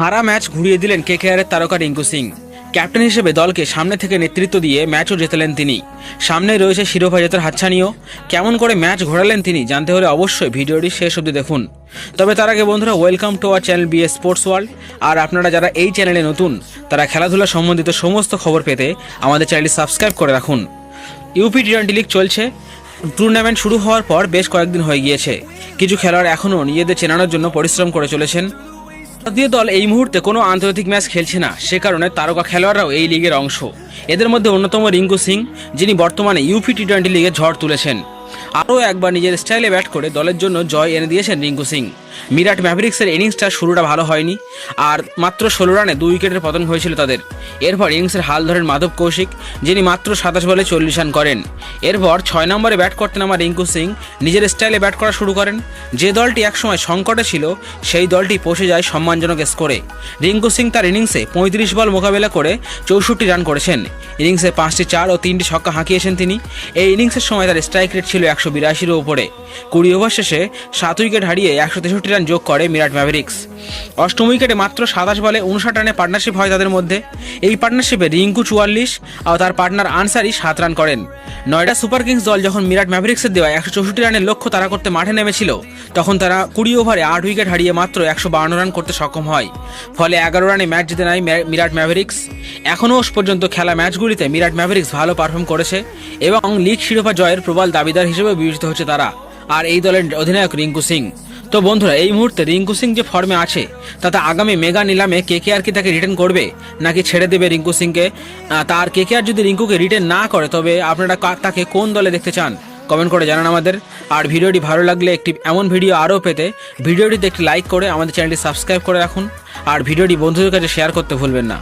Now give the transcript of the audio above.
হারা ম্যাচ ঘুরিয়ে দিলেন কেকেআরের তারকা রিঙ্কু সিং। ক্যাপ্টেন হিসেবে দলকে সামনে থেকে নেতৃত্ব দিয়ে ম্যাচও জেতালেন তিনি। সামনে রয়েছে শিরোপা জেতার হাতছানিও। কেমন করে ম্যাচ ঘোরালেন তিনি জানতে হলে অবশ্যই ভিডিওটি শেষ অবধি দেখুন। তবে তার আগে বন্ধুরা welcome to our channel BS sports world আর আপনারা যারা এই চ্যানেলে নতুন, তারা খেলাধুলা সম্বন্ধিত সমস্ত খবর পেতে আমাদের চ্যানেলটি সাবস্ক্রাইব করে রাখুন। ইউপি টি টোয়েন্টি লিগ চলছে। টুর্নামেন্ট শুরু হওয়ার পর বেশ কয়েকদিন হয়ে গিয়েছে। কিছু খেলোয়াড় এখনও নিজেদের চেনানোর জন্য পরিশ্রম করে চলেছেন। ভারতীয় দল এই মুহূর্তে কোনো আন্তর্জাতিক ম্যাচ খেলছে না। সে কারণে তারকা খেলোয়াড়রাও এই লিগের অংশ। এদের মধ্যে অন্যতম রিঙ্কু সিং, যিনি বর্তমানে ইউপি টি টোয়েন্টি লিগে ঝড় তুলেছেন। আরও একবার নিজের স্টাইলে ব্যাট করে দলের জন্য জয় এনে দিয়েছেন রিঙ্কু সিং। মিরাট ম্যাভরিক্সের ইনিংসটা শুরুটা ভালো হয়নি, আর মাত্র ষোলো রানে দুই উইকেটের পতন হয়েছিল তাদের। এরপর ইনিংসের হাল ধরেন মাধব কৌশিক, যিনি মাত্র সাতাশ বলে চল্লিশ রান করেন। এরপর ছয় নম্বরে ব্যাট করতে নামা রিঙ্কু সিং নিজের স্টাইলে ব্যাট করা শুরু করেন। যে দলটি একসময় সংকটে ছিল, সেই দলটি পৌঁছে যায় সম্মানজনক স্কোরে। রিঙ্কু সিং তার ইনিংসে পঁয়ত্রিশ বল মোকাবেলা করে চৌষট্টি রান করেছেন। ইনিংসে পাঁচটি চার ও তিনটি ছক্কা হাঁকিয়েছেন তিনি। এই ইনিংসের সময় তার স্ট্রাইক রেট ছিল একশো বিরাশিরও উপরে। কুড়ি ওভার শেষে সাত উইকেট হারিয়ে একশো তেষট্টি রান যোগ করে মিরাট ম্যাভেরিক্স। অষ্টম উইকেটে মাত্র সাতাশ বলে উনষাট রানে পার্টনারশিপ হয় তাদের মধ্যে। এই পার্টনারশিপে রিঙ্কু চুয়াল্লিশ আর তার পার্টনার আনসারি সাত রান করেন। নয়ডা সুপার কিংস দল যখন মিরাট ম্যাভরিক্সের দেওয়া একশো চৌষট্টি রানের লক্ষ্য তারা করতে মাঠে নেমেছিল, তখন তারা কুড়ি ওভারে আট উইকেট হারিয়ে মাত্র একশো বান্ন রান করতে সক্ষম হয়। ফলে এগারো রানে ম্যাচ জিতে নেয় মিরাট ম্যাভরিক্স। এখনও পর্যন্ত খেলা ম্যাচগুলিতে মিরাট ম্যাভরিক্স ভালো পারফর্ম করেছে এবং লিগ শিরোপা জয়ের প্রবল দাবিদার হিসেবে বিবেচিত হচ্ছে তারা। আর এই দলের অধিনায়ক রিঙ্কু সিং। তো বন্ধুরা, এই মুহূর্তে রিঙ্কু সিং যে ফর্মে আছে, তাতে আগামী মেগা নিলামে কে কে আর কি তাকে রিটার্ন করবে, নাকি ছেড়ে দেবে রিঙ্কু সিংকে? তার কে কে আর যদি রিঙ্কুকে রিটার্ন না করে, তবে আপনারা তাকে কোন দলে দেখতে চান? কমেন্ট করে জানান আমাদের। আর ভিডিওটি ভালো লাগলে একটি এমন ভিডিও আরও পেতে ভিডিওটিতে একটি লাইক করে আমাদের চ্যানেলটি সাবস্ক্রাইব করে রাখুন। আর ভিডিওটি বন্ধুদের কাছে শেয়ার করতে ভুলবেন না।